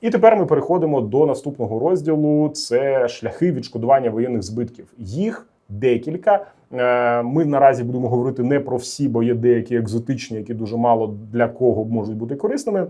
І тепер ми переходимо до наступного розділу: це шляхи відшкодування воєнних збитків. Їх декілька. Е, Ми наразі будемо говорити не про всі, бо є деякі екзотичні, які дуже мало для кого можуть бути корисними.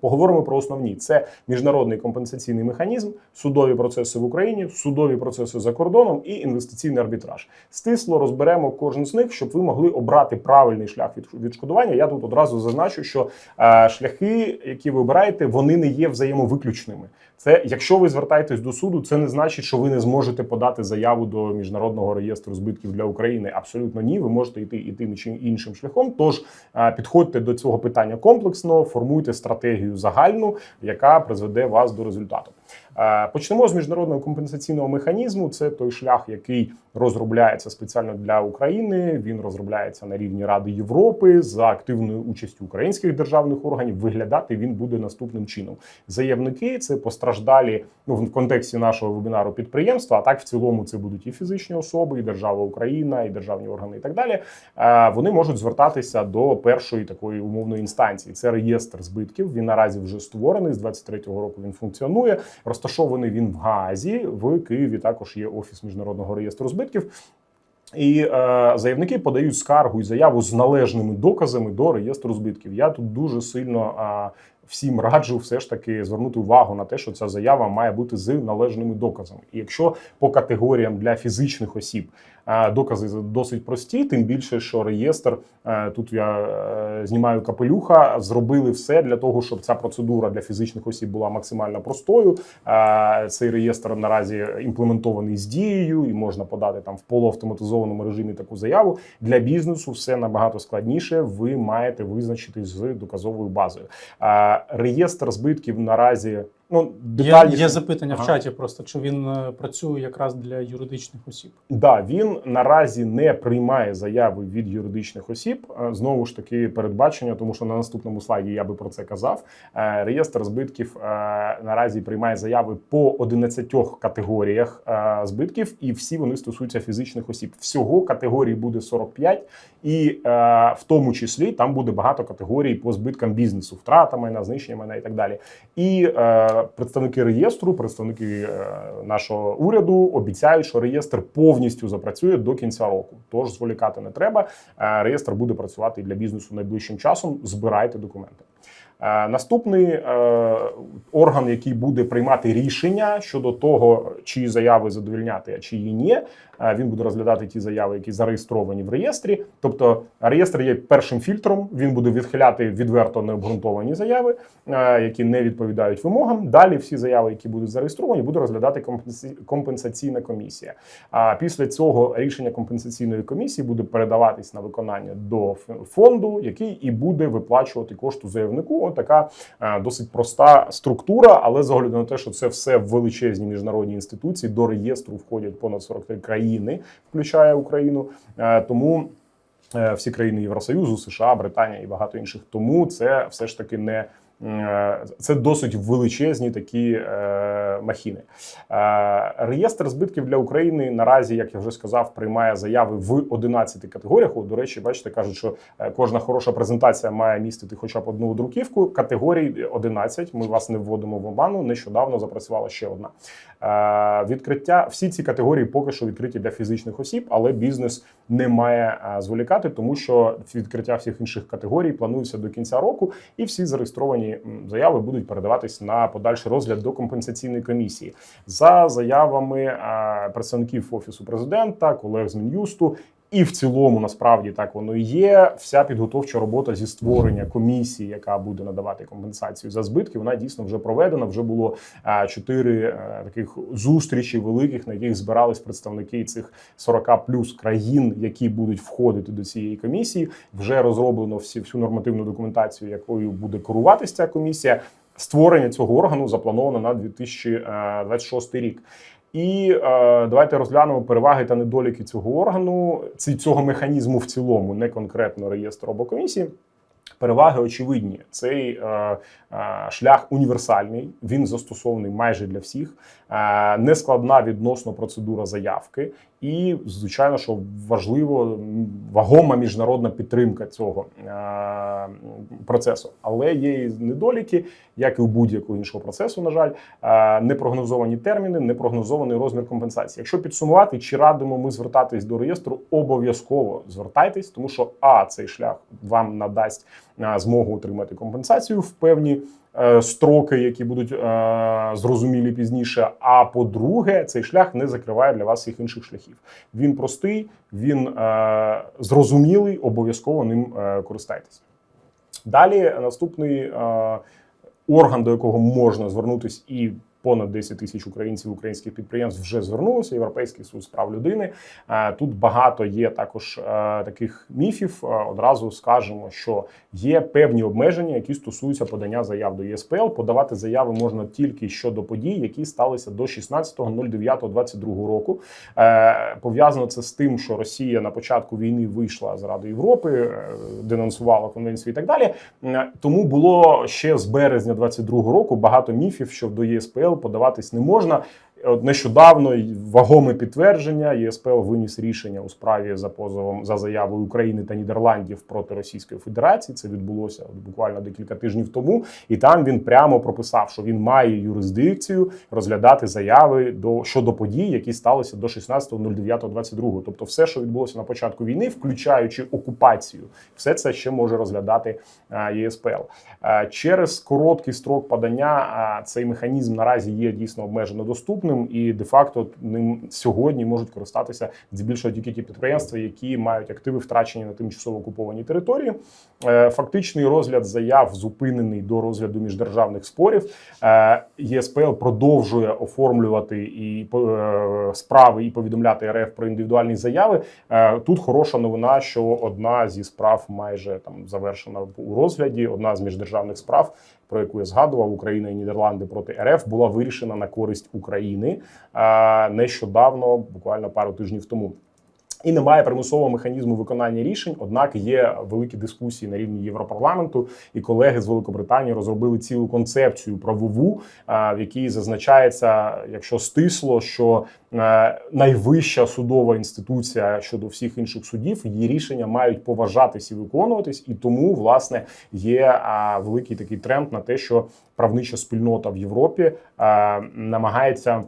Поговоримо про основні: це міжнародний компенсаційний механізм, судові процеси в Україні, судові процеси за кордоном і інвестиційний арбітраж. Стисло розберемо кожен з них, щоб ви могли обрати правильний шлях відшкодування. Я тут одразу зазначу, що е, шляхи, які ви обираєте, вони не є взаємовиключними. Це якщо ви звертаєтесь до суду, це не значить, що ви не зможете подати заяву до міжнародного реєстру збитків для України. Абсолютно ні. Ви можете йти і тим чи іншим шляхом. Тож е, підходьте до цього питання комплексно, формуйте стратегію загальну, яка призведе вас до результату. Е, Почнемо з міжнародного компенсаційного механізму. Це той шлях, який розробляється спеціально для України. Він розробляється на рівні Ради Європи за активною участю українських державних органів. Виглядати він буде наступним чином. Заявники це постраждалі ну в контексті нашого вебінару підприємства. А так в цілому це будуть і фізичні особи, і держава Україна, і державні органи, і так далі. Е, Вони можуть звертатися до першої такої умовної інстанції. Це реєстр збитків. Він наразі вже створений з 23-го року. Він функціонує. Розташований він в Газі. В Києві також є офіс міжнародного реєстру збитків. І е, заявники подають скаргу і заяву з належними доказами до реєстру збитків. Я тут дуже сильно всім раджу все ж таки звернути увагу на те, що ця заява має бути з належними доказами. І якщо по категоріям для фізичних осіб е, докази досить прості, тим більше, що реєстр е, тут я е, знімаю капелюха, зробили все для того, щоб ця процедура для фізичних осіб була максимально простою. Цей реєстр наразі імплементований з дією, і можна подати там в полуавтоматизованому режимі таку заяву. Для бізнесу все набагато складніше. Ви маєте визначитись з доказовою базою. Реєстр збитків наразі ну Є, детальніше є запитання Ага. в чаті просто, чи він е, працює якраз для юридичних осіб. Да, він наразі не приймає заяви від юридичних осіб. Е, Знову ж таки, передбачення, тому що на наступному слайді я би про це казав. Е, Реєстр збитків наразі приймає заяви по 11 категоріях збитків, і всі вони стосуються фізичних осіб. Всього категорій буде 45, і в тому числі там буде багато категорій по збиткам бізнесу, втрата майна, знищення майна і так далі. І представники реєстру, представники е, нашого уряду обіцяють, що реєстр повністю запрацює до кінця року. Тож зволікати не треба. Е, реєстр буде працювати для бізнесу найближчим часом. Збирайте документи. Е, Наступний е, орган, який буде приймати рішення щодо того, чиї заяви задовільняти, а чиї ні, е, він буде розглядати ті заяви, які зареєстровані в реєстрі. Тобто реєстр є першим фільтром. Він буде відхиляти відверто необґрунтовані заяви, які не відповідають вимогам. Далі всі заяви, які будуть зареєстровані, буде розглядати компенсаційна комісія. А після цього рішення компенсаційної комісії буде передаватись на виконання до фонду, який і буде виплачувати кошту заявнику. Така е, досить проста структура, але з огляду на те, що це все величезні міжнародні інституції, до реєстру входять понад 43 країни, включає Україну. Е, Тому е, всі країни Євросоюзу, США, Британія і багато інших. Тому це все ж таки не це досить величезні такі е, махіни. Е, реєстр збитків для України наразі, як я вже сказав, приймає заяви в 11 категоріях. О, до речі, бачите, кажуть, що е, кожна хороша презентація має містити хоча б одну друківку. Категорій 11. Ми вас не вводимо в оману. Нещодавно запрацювала ще одна. Е, Відкриття всі ці категорії поки що відкриті для фізичних осіб, але бізнес не має е, зволікати, тому що відкриття всіх інших категорій планується до кінця року, і всі зареєстровані заяви будуть передаватись на подальший розгляд до компенсаційної комісії за заявами представників офісу президента, колег з мін'юсту. І в цілому насправді так воно і є. Вся підготовча робота зі створення комісії, яка буде надавати компенсацію за збитки, вона дійсно вже проведена. Вже було е, чотири е, таких зустрічі великих, на яких збирались представники цих 40 плюс країн, які будуть входити до цієї комісії. Вже розроблено всі всю нормативну документацію, якою буде керуватися ця комісія. Створення цього органу заплановано на 2026 рік. І е, давайте розглянемо переваги та недоліки цього органу, цього механізму в цілому, не конкретно реєстру або комісії. Переваги очевидні. Цей е, е, шлях універсальний, він застосований майже для всіх. Е, нескладна відносно процедура заявки. І звичайно, що важливо вагома міжнародна підтримка цього е, процесу. Але є і недоліки, як і у будь-якого іншого процесу. На жаль, е, непрогнозовані терміни, непрогнозований розмір компенсації. Якщо підсумувати, чи радимо ми звертатись до реєстру, обов'язково звертайтесь, тому що а цей шлях вам надасть е, змогу отримати компенсацію в певні строки, які будуть е, зрозумілі пізніше. А по-друге, цей шлях не закриває для вас всіх інших шляхів. Він простий, він е, зрозумілий, обов'язково ним користайтеся. Далі наступний е, орган, до якого можна звернутися, і понад 10 тисяч українців українських підприємств вже звернулися. Європейський суд з прав людини. Е, Тут багато є також е, таких міфів. Е, Одразу скажемо, що є певні обмеження, які стосуються подання заяв до ЄСПЛ. Подавати заяви можна тільки щодо подій, які сталися до 16.09.22 року. Пов'язано це з тим, що Росія на початку війни вийшла з Ради Європи, денонсувала конвенцію і так далі. Тому було ще з березня 22 року багато міфів, що до ЄСПЛ подаватись не можна. Нещодавно вагоме підтвердження ЄСПЛ виніс рішення у справі за позовом за заявою України та Нідерландів проти Російської Федерації. Це відбулося буквально декілька тижнів тому, і там він прямо прописав, що він має юрисдикцію розглядати заяви до щодо подій, які сталися до 16.09.22. Тобто, все, що відбулося на початку війни, включаючи окупацію, все це ще може розглядати е, ЄСПЛ. Е, Через короткий строк подання е, цей механізм наразі є дійсно обмежено доступним, і де-факто ним сьогодні можуть користатися здебільшого тільки ті підприємства, які мають активи втрачені на тимчасово окупованій території. Е, Фактичний розгляд заяв зупинений до розгляду міждержавних спорів. Е, ЄСПЛ продовжує оформлювати і е, справи і повідомляти РФ про індивідуальні заяви. Тут хороша новина, що одна зі справ майже там завершена у розгляді. Одна з міждержавних справ, про яку я згадував, Україна і Нідерланди проти РФ, була вирішена на користь України е, нещодавно, буквально пару тижнів тому. І немає примусового механізму виконання рішень. Однак є великі дискусії на рівні Європарламенту, і колеги з Великобританії розробили цілу концепцію правову, е, в якій зазначається, якщо стисло, що е, найвища судова інституція щодо всіх інших судів, її рішення мають поважатись і виконуватись, і тому власне є е, великий такий тренд на те, що правнича спільнота в Європі намагається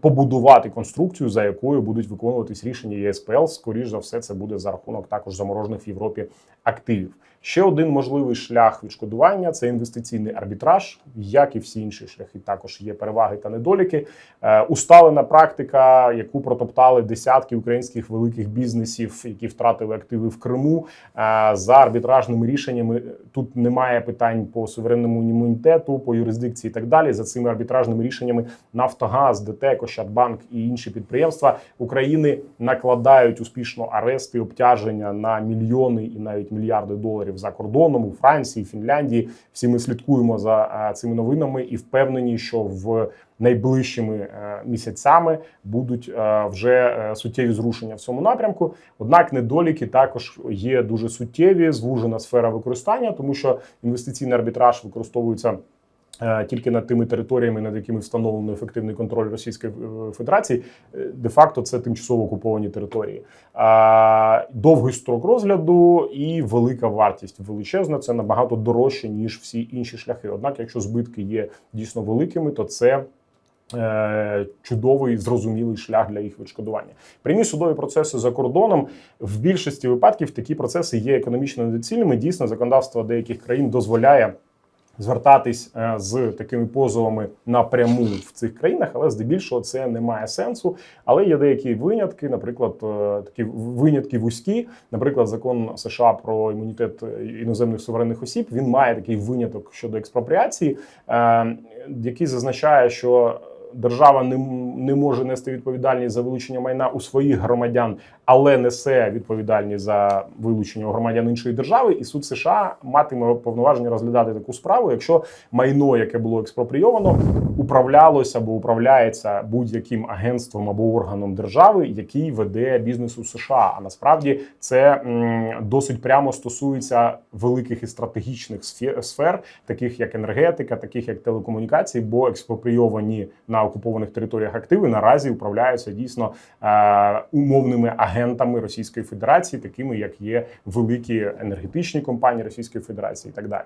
побудувати конструкцію, за якою будуть виконуватись рішення ЄСПЛ. Скоріш за все, це буде за рахунок також заморожених в Європі активів. Ще один можливий шлях відшкодування це інвестиційний арбітраж, як і всі інші шляхи. Також є переваги та недоліки. Е, Усталена практика, яку протоптали десятки українських великих бізнесів, які втратили активи в Криму. Е, За арбітражними рішеннями тут немає питань по суверенному імунітету, по юрисдикції і так далі. За цими арбітражними рішеннями Нафтогаз, ДТЕК, Ощадбанк і інші підприємства України накладають успішно арести, обтяження на мільйони і навіть мільярди доларів за кордоном у Франції, Фінляндії. Всі ми слідкуємо за е, цими новинами і впевнені, що в найближчими е, місяцями будуть е, вже суттєві зрушення в цьому напрямку. Однак недоліки також є дуже суттєві, звужена сфера використання, тому що інвестиційний арбітраж використовується. Е, Тільки над тими територіями, над якими встановлено ефективний контроль Російської е, Федерації, Е, де-факто це тимчасово окуповані території. Довгий строк розгляду і велика вартість величезна. Це набагато дорожче ніж всі інші шляхи. Однак, якщо збитки є дійсно великими, то це чудовий зрозумілий шлях для їх відшкодування. Прямі судові процеси за кордоном в більшості випадків такі процеси є економічно недоцільними. Дійсно, законодавство деяких країн дозволяє. Звертатись е, з такими позовами напряму в цих країнах, але здебільшого це не має сенсу. Але є деякі винятки, наприклад, е, такі винятки вузькі. Наприклад, закон США про імунітет іноземних суверенних осіб він має такий виняток щодо експропріації, е, який зазначає, що держава не, не може нести відповідальність за вилучення майна у своїх громадян, але несе відповідальність за вилучення громадян іншої держави, і суд США матиме повноваження розглядати таку справу, якщо майно, яке було експропрійовано, управлялося або управляється будь-яким агентством або органом держави, який веде бізнес у США. А насправді це м, досить прямо стосується великих і стратегічних сфе- сфер, таких як енергетика, таких як телекомунікації, бо експропрійовані на окупованих територіях активи наразі управляються дійсно е, умовними агентами Російської Федерації, такими як є великі енергетичні компанії Російської Федерації, і так далі.